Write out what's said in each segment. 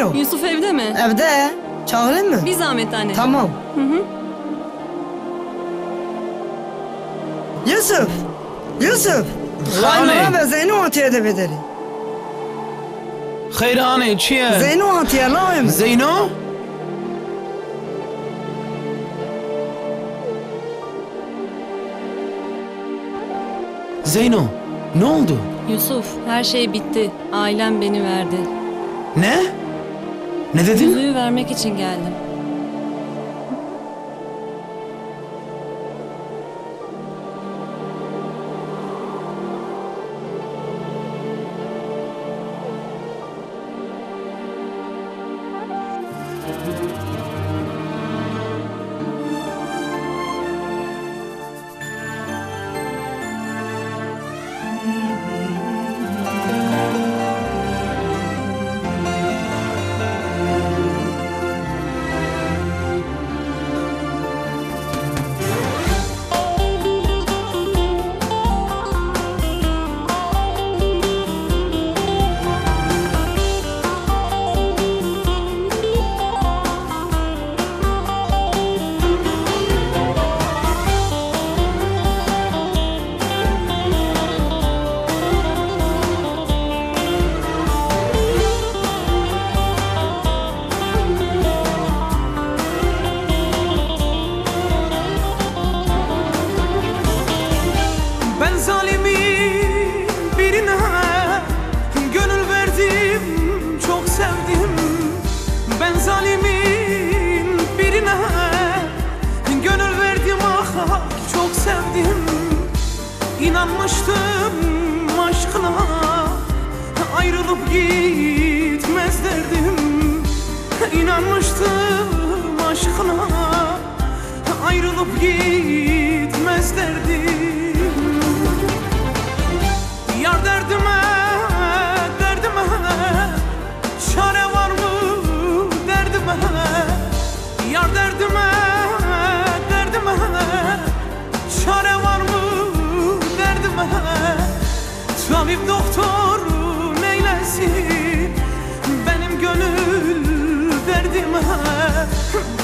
Zeyno. Yusuf evde mi? Evde. Çağırayım mı? Bir zahmet anne. Tamam. Hı hı. Yusuf. Yusuf. Xanê. Vay be Zeyno hatiye de bedeli. Xeyranê çi ye? Zeyno hatiye layım. Zeyno? Zeyno, ne oldu? Yusuf her şey bitti. Ailem beni verdi. Ne? Ne dedin? Yüzüğü vermek için geldim.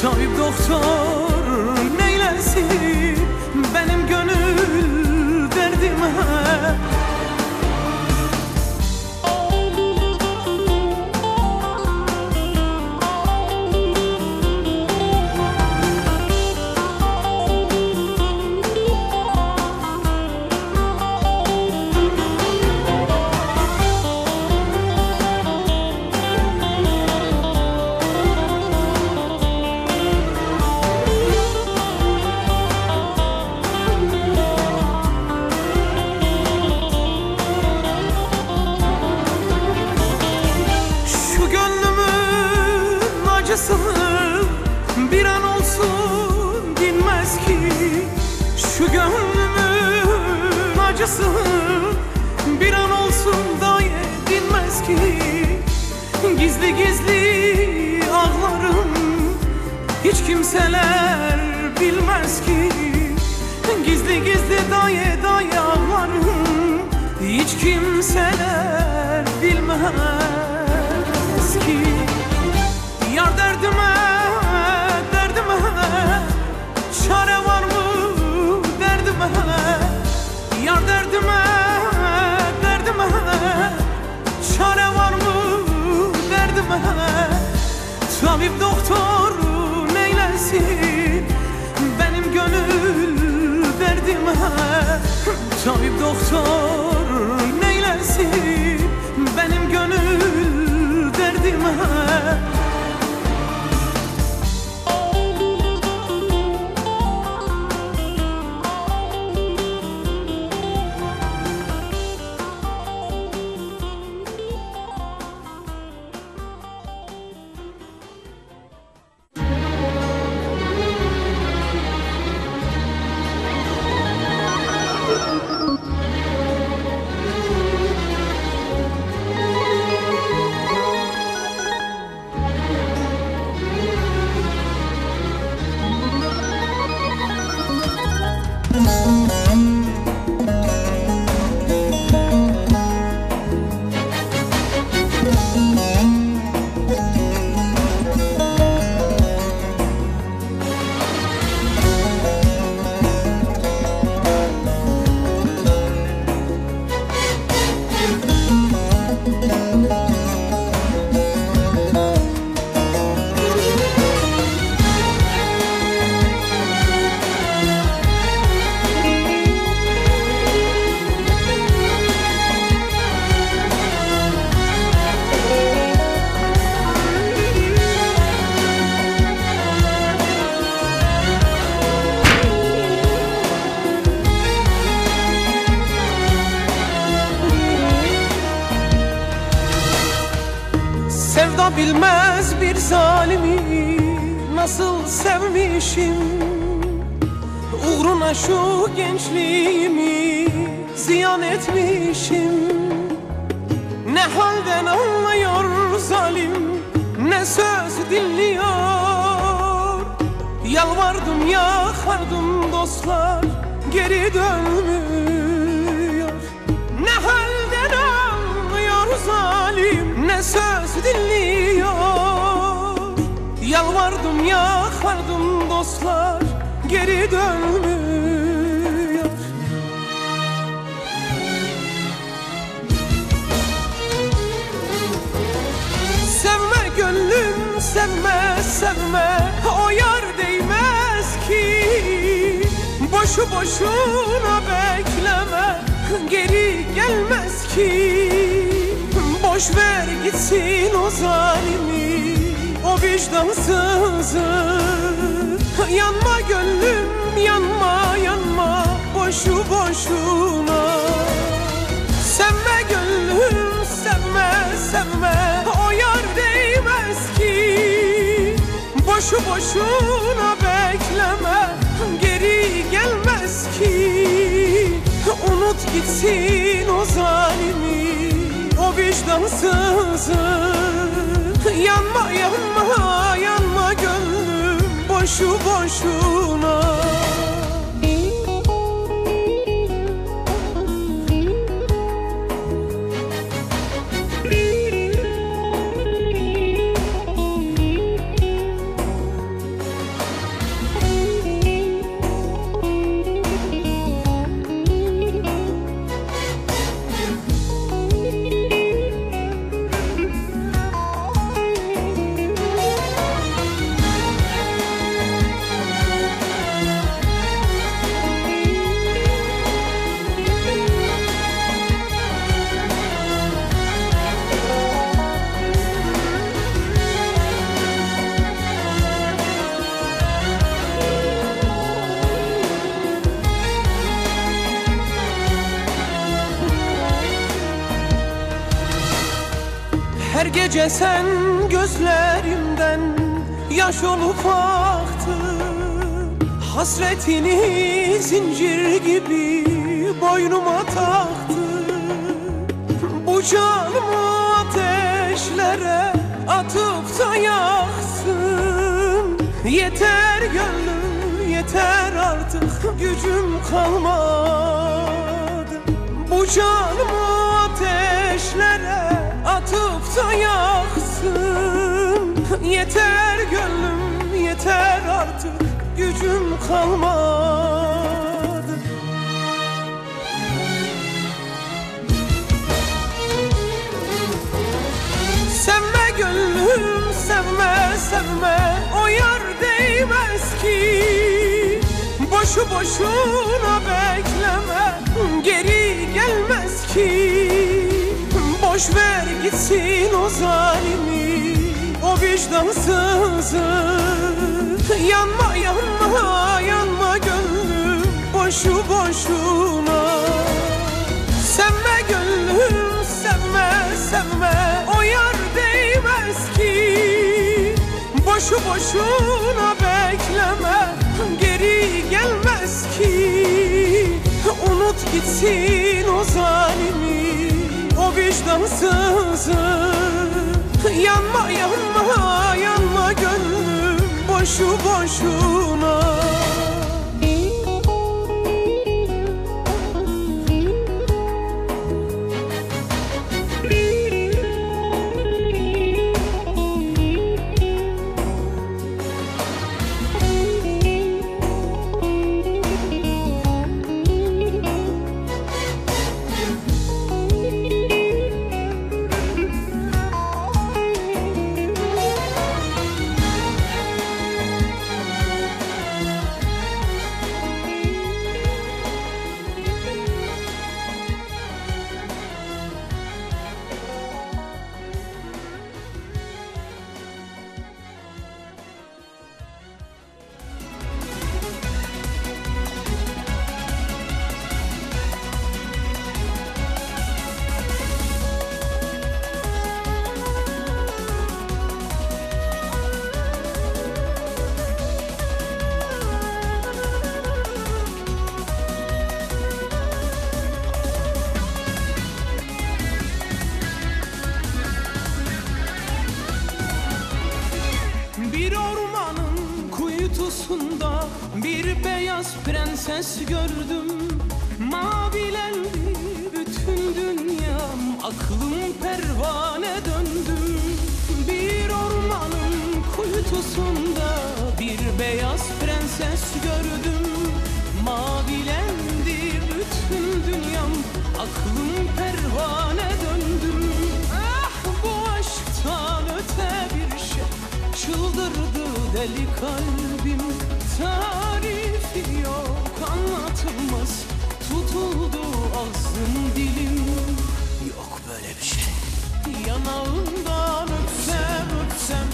Tabip doktor hiç kimseler bilmez ki. Gizli gizli daye daye ağlarım. Hiç kimseler bilmez ki. Yar derdime, derdime Çare var mı derdime? Yar derdime, derdime Çare var mı derdime? Tabip doktor neylesin Benim gönül derdime Tabip doktor neylesin Benim gönül derdime bilmez bir zalimi Nasıl sevmişim. Uğruna şu gençliğimi Ziyan etmişim. Ne halden anlıyor zalim Ne söz dinliyor. Yalvardım yakardım dostlar Geri dönmüyor. Ne halden anlıyor zalim Ne söz dinliyor? Yalvardım yakardım dostlar Geri dönmüyor. Sevme gönlüm sevme sevme O yar değmez ki. Boşu boşuna bekleme Geri gelmez ki Boş ver gitsin o zalimi O vicdansızı. Yanma gönlüm yanma yanma Boşu boşuna. Sevme gönlüm sevme sevme O yar değmez ki. Boşu boşuna bekleme Geri gelmez ki. Unut gitsin o zalimi O Yanma yanma yanma gönlüm. Boşu boşuna Her gece sen gözlerimden yaş olup aktın Hasretini zincir gibi boynuma taktın Bu canımı ateşlere atıp da yaksın Yeter gönlüm yeter artık gücüm kalmadı. Bu canımı ateşlere atıp da yaksın. Yeter gönlüm yeter artık. Gücüm kalmadı. Sevme gönlüm sevme sevme. O yar değmez ki. Boşu boşuna bekleme. Geri gelmez ki Boş ver gitsin o zalimi O vicdansızı. Yanma yanma yanma gönlüm Boşu boşuna. Sevme gönlüm sevme sevme O yar değmez ki. Boşu boşuna bekleme Geri gelmez ki. Unut gitsin o zalimi O Yanma yanma yanma gönlüm Boşu boşuna prenses gördüm. Mavilendi bütün dünyam Aklım pervane döndüm Bir ormanın kuytusunda Bir beyaz prenses gördüm. Mavilendi bütün dünyam Aklım pervane döndüm Ah bu aşktan öte bir şey. Çıldırdı deli kalbim Tarifi yok anlatılmaz. Tutuldu ağzım dilim. Yok böyle bir şey. Yanağından öpsem öpsem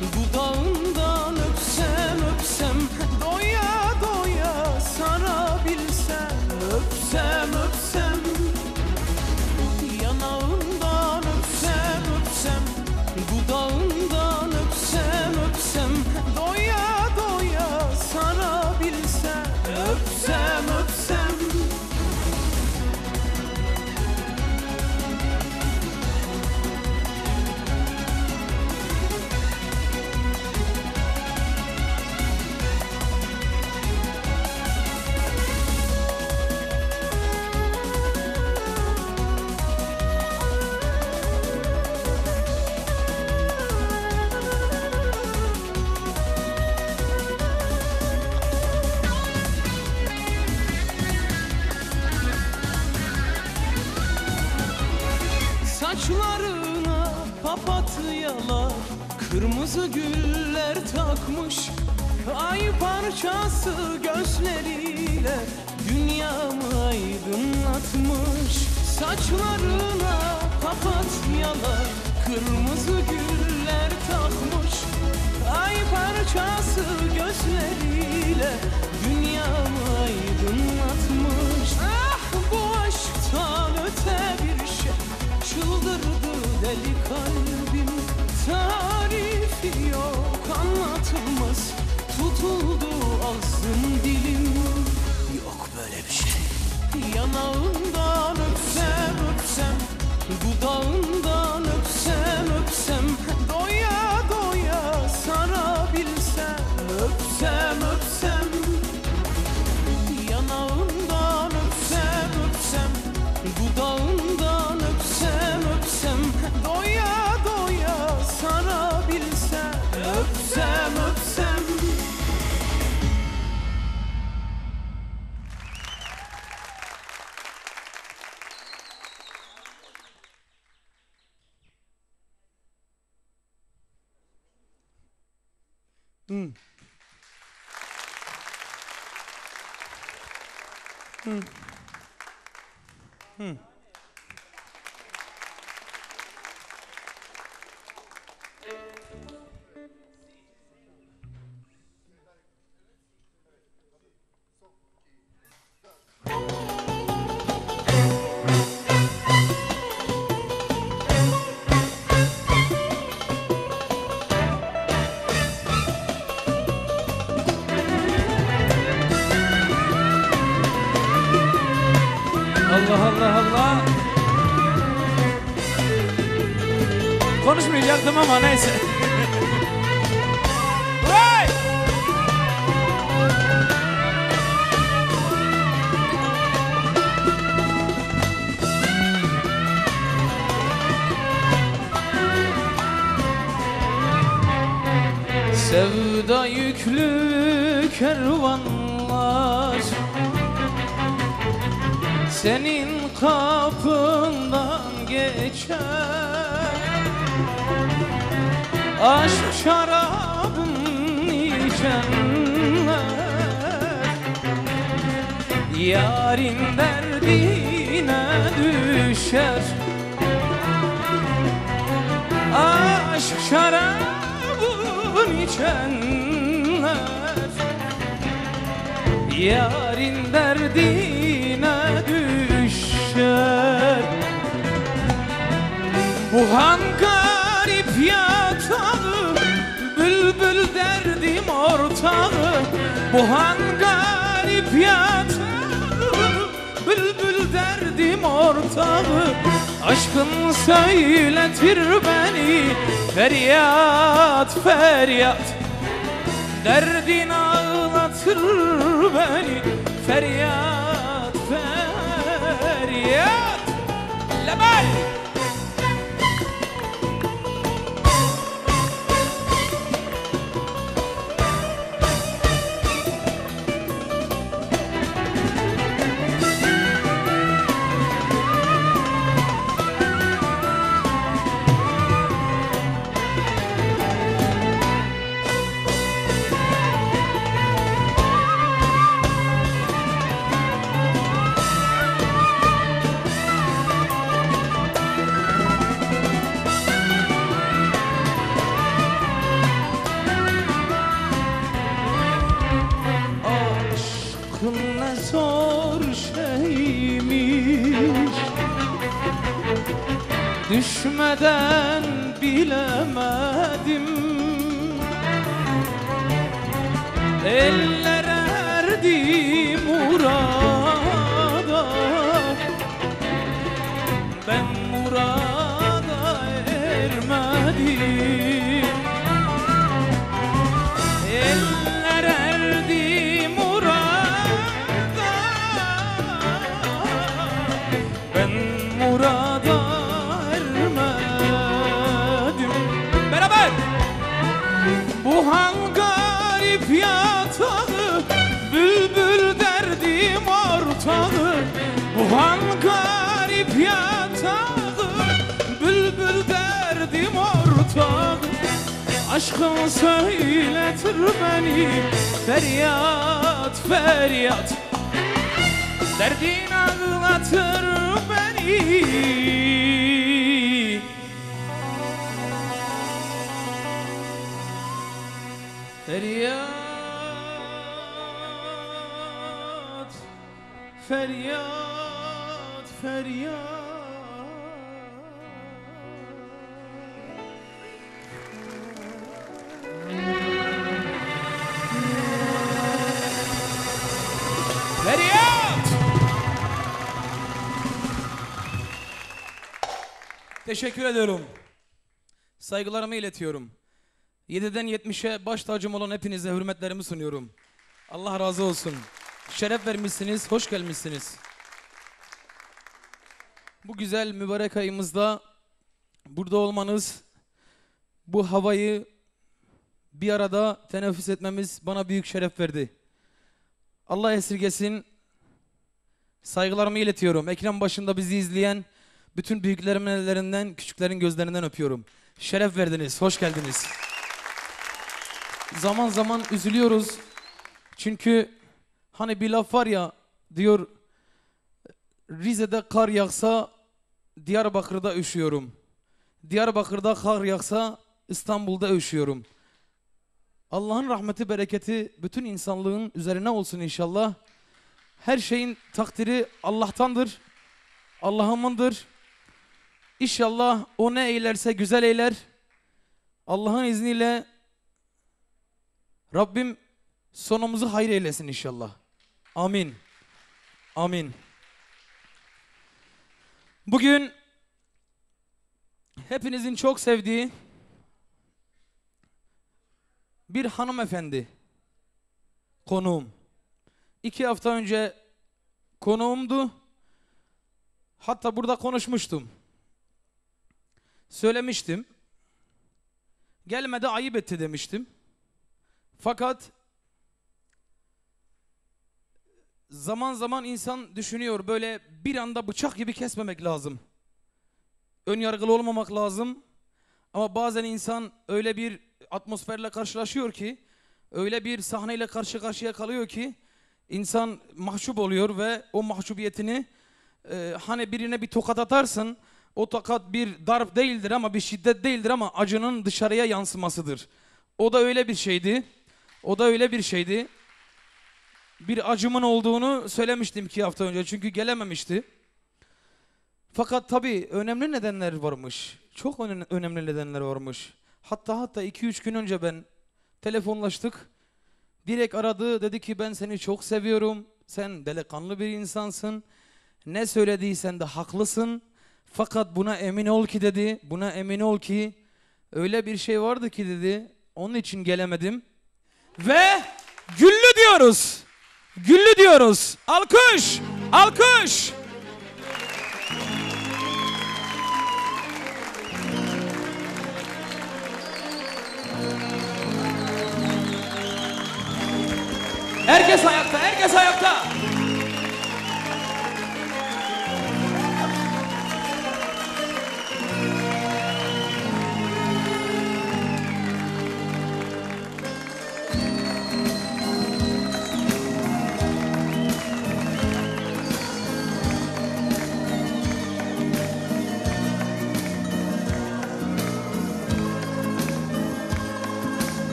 Dudağından öpsem öpsem. Doya Kırmızı güller takmış Ay parçası gözleriyle Dünyamı aydınlatmış. Saçlarına papatyalar Kırmızı güller takmış Ay parçası gözleriyle Yanağından öpsem öpsem Dudağından うん。うん。Yüklü kervanlar senin kapından geçer. Aşk şarabın içenler Yarın derdine düşer. Aşk şarabın içenler Yarın derdine düşer. Bu han garip yatağı Bülbül derdim ortağı. Bu han garip yatağı Bülbül derdim ortağı. Aşkın söyletir beni Feryat feryat. Derdin ağlatır beni Feryat feryat Lebel Aşkın söyletir beni. Feryat feryat. Derdin ağlatır beni. Feryat Feryat Teşekkür ediyorum. Saygılarımı iletiyorum. 7'den 70'e baş tacım olan hepinize hürmetlerimi sunuyorum. Allah razı olsun. Şeref vermişsiniz, hoş gelmişsiniz. Bu güzel mübarek ayımızda burada olmanız, bu havayı bir arada teneffüs etmemiz bana büyük şeref verdi. Allah esirgesin. Saygılarımı iletiyorum. Ekran başında bizi izleyen bütün büyüklerimin ellerinden, küçüklerin gözlerinden öpüyorum. Şeref verdiniz, hoş geldiniz. Zaman zaman üzülüyoruz. Çünkü hani bir laf var ya diyor Rize'de kar yağsa Diyarbakır'da üşüyorum. Diyarbakır'da kar yağsa İstanbul'da üşüyorum. Allah'ın rahmeti bereketi bütün insanlığın üzerine olsun inşallah. Her şeyin takdiri Allah'tandır. Allah'ımındır. İnşallah o ne eylerse güzel eyler. Allah'ın izniyle Rabbim sonumuzu hayır eylesin inşallah. Amin. Amin. Bugün hepinizin çok sevdiği bir hanımefendi konuğum. İki hafta önce konuğumdu. Hatta burada konuşmuştum. Söylemiştim. Gelmedi ayıp etti demiştim. Fakat zaman zaman insan düşünüyor böyle bir anda bıçak gibi kesmemek lazım. Ön yargılı olmamak lazım. Ama bazen insan öyle bir atmosferle karşılaşıyor ki, öyle bir sahneyle karşı karşıya kalıyor ki insan mahcup oluyor ve o mahcubiyetini e, hani birine bir tokat atarsın, o tokat bir darp değildir ama bir şiddet değildir ama acının dışarıya yansımasıdır. O da öyle bir şeydi. O da öyle bir şeydi. Bir acımın olduğunu söylemiştim iki hafta önce çünkü gelememişti. Fakat tabii önemli nedenler varmış. Çok öne- önemli nedenler varmış. Hatta hatta 2-3 gün önce ben telefonlaştık. Direkt aradı dedi ki ben seni çok seviyorum. Sen delikanlı bir insansın. Ne söylediysen de haklısın. Fakat buna emin ol ki dedi. Buna emin ol ki öyle bir şey vardı ki dedi. Onun için gelemedim. Ve Güllü diyoruz. Güllü diyoruz. Alkış! Alkış! Herkes ayakta, herkes ayakta.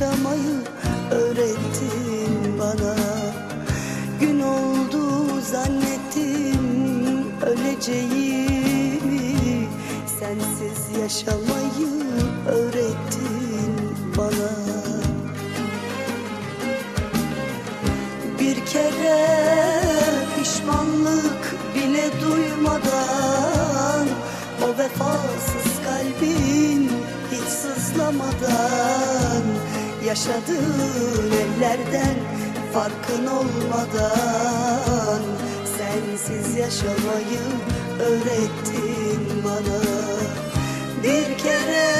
Yaşamayı öğrettin bana. Gün oldu zannettim öleceğimi Sensiz yaşamayı öğrettin bana. Bir kere pişmanlık bile duymadan O vefasız kalbin hiç sızlamadan Yaşadığın ellerden farkın olmadan Sensiz yaşamayı öğrettin bana. Bir kere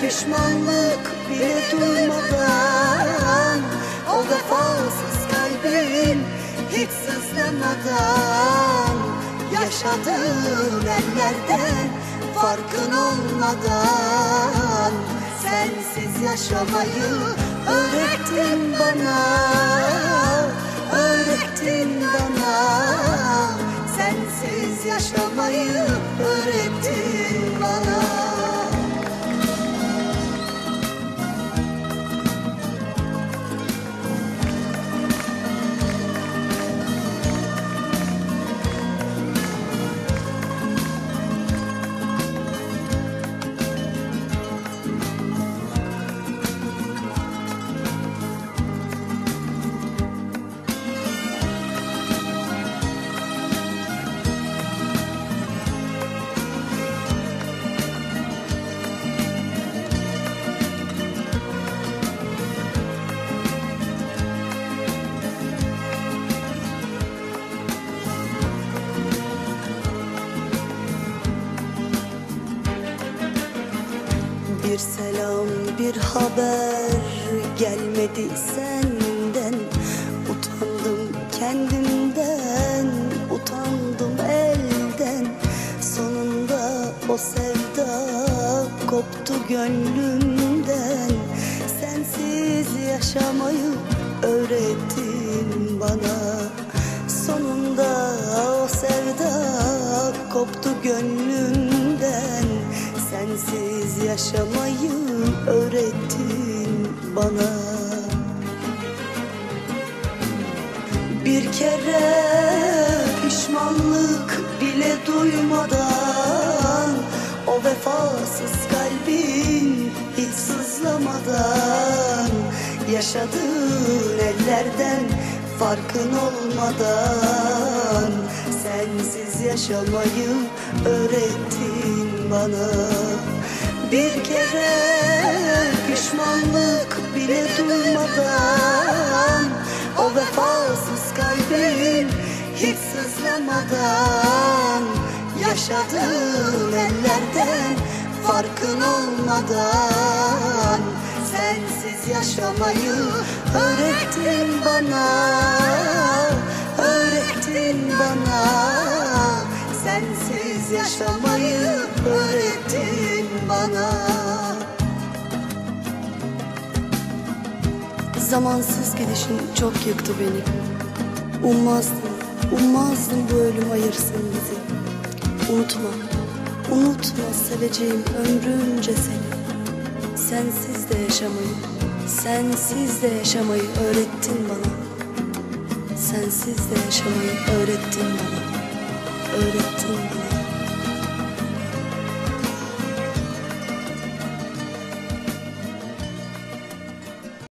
pişmanlık bile duymadan O vefasız kalbin hiç sızlamadan Yaşadığın ellerden farkın olmadan Sensiz yaşamayı öğrettin bana Öğrettin bana. Sensiz yaşamayı öğrettin bana haber gelmedi senden. Utandım kendimden utandım elden. Sonunda o sevda koptu gönlümden. Sensiz yaşamayı öğrettin bana. Sonunda o sevda koptu gönlümden bana. Bir kere pişmanlık bile duymadan O vefasız kalbin hiç sızlamadan Yaşadığın ellerden farkın olmadan Sensiz yaşamayı öğrettin bana. Bir kere pişmanlık bile duymadan O vefasız kalbin hiç sızlamadan Yaşadığın ellerden farkın olmadan Sensiz yaşamayı öğrettin bana Öğrettin bana. Sensiz yaşamayı öğrettin Zamansız gidişin çok yıktı beni. Ummazdım, ummazdım bu ölüm ayırsın bizi. Unutma, unutma seveceğim ömrümce seni. Sensiz de yaşamayı, sensiz de yaşamayı öğrettin bana. Sensiz de yaşamayı öğrettin bana. Öğrettin bana